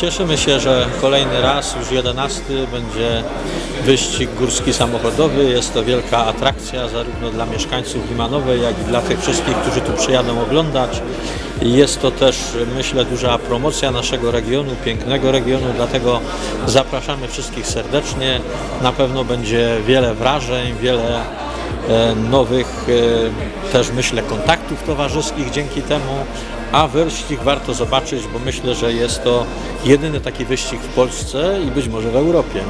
Cieszymy się, że kolejny raz, już jedenasty, będzie wyścig górski samochodowy. Jest to wielka atrakcja zarówno dla mieszkańców Limanowej, jak i dla tych wszystkich, którzy tu przyjadą oglądać. Jest to też, myślę, duża promocja naszego regionu, pięknego regionu, dlatego zapraszamy wszystkich serdecznie. Na pewno będzie wiele wrażeń, wiele nowych e, też myślę kontaktów towarzyskich dzięki temu, a wyścig warto zobaczyć, bo myślę, że jest to jedyny taki wyścig w Polsce i być może w Europie.